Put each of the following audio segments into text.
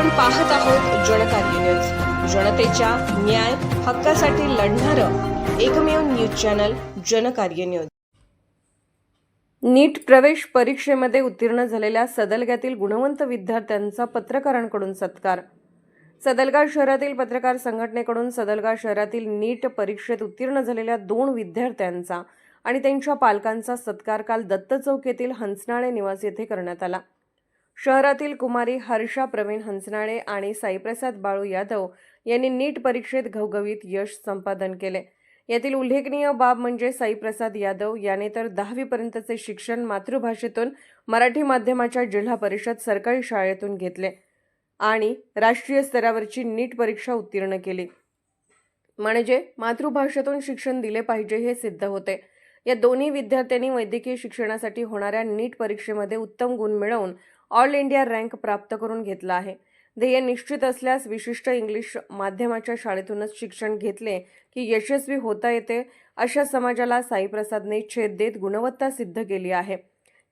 आपण पाहत आहोत जनकार्य न्यूज जनतेच्या न्याय हक्कासाठी लढणारं एकमेव news channel Janakarya news NEET प्रवेश परीक्षेमध्ये उत्तीर्ण झालेल्या सदलग्यातील गुणवंत विद्यार्थ्यांचा पत्रकारांकडून सत्कार. सदलगा शहरातील पत्रकार संघटनेकडून सदलगा शहरातील नीट परीक्षेत उत्तीर्ण झालेल्या दोन विद्यार्थ्यांचा आणि त्यांच्या पालकांचा सत्कार काल दत्त चौक येथील हंसनाळे निवास येथे करण्यात आला. शहरातील कुमारी हर्षा प्रवीण हंसनाळे आणि साईप्रसाद बाळू यादव यांनी नीट परीक्षेत घवघवीत यश संपादन केले. यातील उल्लेखनीय बाब म्हणजे साईप्रसाद यादव याने तर दहावीपर्यंतचे शिक्षण मातृभाषेतून मराठी माध्यमाच्या जिल्हा परिषद सरकारी शाळेतून घेतले आणि राष्ट्रीय स्तरावरची नीट परीक्षा उत्तीर्ण केली. म्हणजे मातृभाषेतून शिक्षण दिले पाहिजे हे सिद्ध होते. या दोन्ही विद्यार्थ्यांनी वैद्यकीय शिक्षणासाठी होणाऱ्या नीट परीक्षेमध्ये उत्तम गुण मिळवून ऑल इंडिया रँक प्राप्त करून घेतला आहे. ध्येय निश्चित असल्यास विशिष्ट इंग्लिश माध्यमाच्या शाळेतूनच शिक्षण घेतले की यशस्वी होता येते अशा समाजाला साईप्रसादने छेद देत गुणवत्ता सिद्ध केली आहे.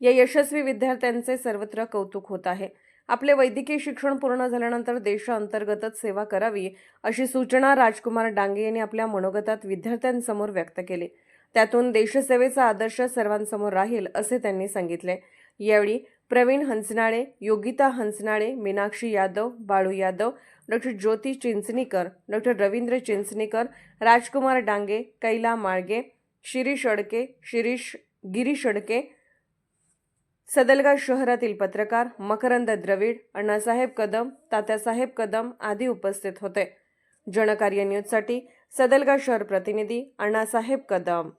या यशस्वी विद्यार्थ्यांचे सर्वत्र कौतुक होत आहे. आपले वैद्यकीय शिक्षण पूर्ण झाल्यानंतर देशांतर्गतच सेवा करावी अशी सूचना राजकुमार डांगे यांनी आपल्या मनोगतात विद्यार्थ्यांसमोर व्यक्त केली. त्यातून देशसेवेचा आदर्श सर्वांसमोर राहील असे त्यांनी सांगितले. यावेळी प्रवीण हंसनाळे योगिता हंसनाळे मीनाक्षी यादव बाळू यादव डॉक्टर ज्योती चिंचणीकर डॉक्टर रवींद्र चिंचणीकर राजकुमार डांगे कैला माळगे शिरीष अडके शिरीष गिरीश अडके सदलगा शहरातील पत्रकार मकरंद द्रविड अण्णासाहेब कदम तात्यासाहेब कदम आदी उपस्थित होते. जनकार्य न्यूजसाठी सदलगा शहर प्रतिनिधी अण्णासाहेब कदम.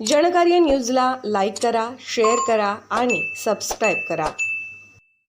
जनकार्य न्यूजला लाईक करा शेअर करा आणि सबस्क्राईब करा.